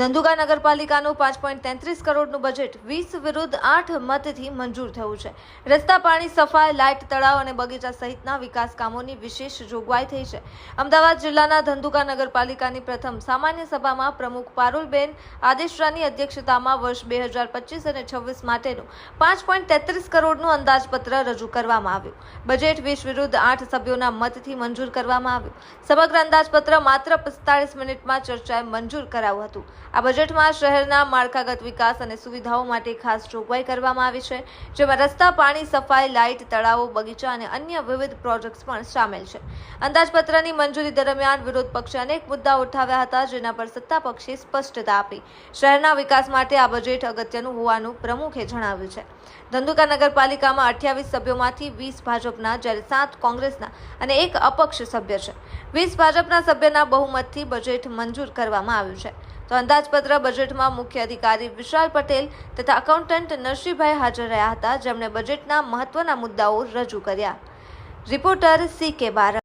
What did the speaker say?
ધંધુકા નગરપાલિકાનું પાંચ પોઈન્ટ તેત્રીસ કરોડનું બજેટ વીસ વિરુદ્ધ આઠ મતથી મંજૂર થયું છે. રસ્તા પાણી સફાઈ, લાઇટ તળાવ અને બગીચા સહિતના વિકાસ કામોની વિશેષ જોગવાઈ થઈ છે. અમદાવાદ જિલ્લાના ધંધુકા નગરપાલિકાની પ્રથમ સામાન્ય સભામાં પ્રમુખ પારુલબેન આદેશરાની અધ્યક્ષતામાં વર્ષ બે હજાર પચીસ અને છવ્વીસ માટેનું પાંચ પોઈન્ટ તેત્રીસ કરોડનું અંદાજપત્ર રજૂ કરવામાં આવ્યું. બજેટ વીસ વિરુદ્ધ આઠ સભ્યોના મતથી મંજૂર કરવામાં આવ્યું. સમગ્ર અંદાજપત્ર માત્ર પિસ્તાળીસ મિનિટમાં ચર્ચાએ મંજૂર કરાયું હતું. આ બજેટમાં શહેરના માળખાગત વિકાસ અને સુવિધાઓ માટે ખાસ જોગવાઈ કરવામાં આવી છે, જેમાં રસ્તા, પાણી, સફાઈ, લાઇટ, તળાવો, બગીચા અને અન્ય વિવિધ પ્રોજેક્ટ્સ પણ સામેલ છે. અંદાજપત્રની મંજૂરી દરમિયાન વિરોધ પક્ષે અનેક મુદ્દા ઉઠાવ્યા હતા, જેના પર સત્તા પક્ષે સ્પષ્ટતા આપી. શહેરના વિકાસ માટે આ બજેટ અગત્યનું હોવાનું પ્રમુખે જણાવ્યું છે. ધંધુકા નગરપાલિકામાં અઠ્યાવીસ સભ્યોમાંથી વીસ ભાજપના, જ્યારે સાત કોંગ્રેસના અને એક અપક્ષ સભ્ય છે. વીસ ભાજપના સભ્યના બહુમતથી બજેટ મંજૂર કરવામાં આવ્યું છે. તો અંદાજપત્ર બજેટમાં મુખ્ય અધિકારી વિશાલ પટેલ તથા એકાઉન્ટન્ટ નરસિંહભાઈ હાજર રહ્યા હતા, જેમણે બજેટના મહત્વના મુદ્દાઓ રજૂ કર્યા. રિપોર્ટર સી કે બાર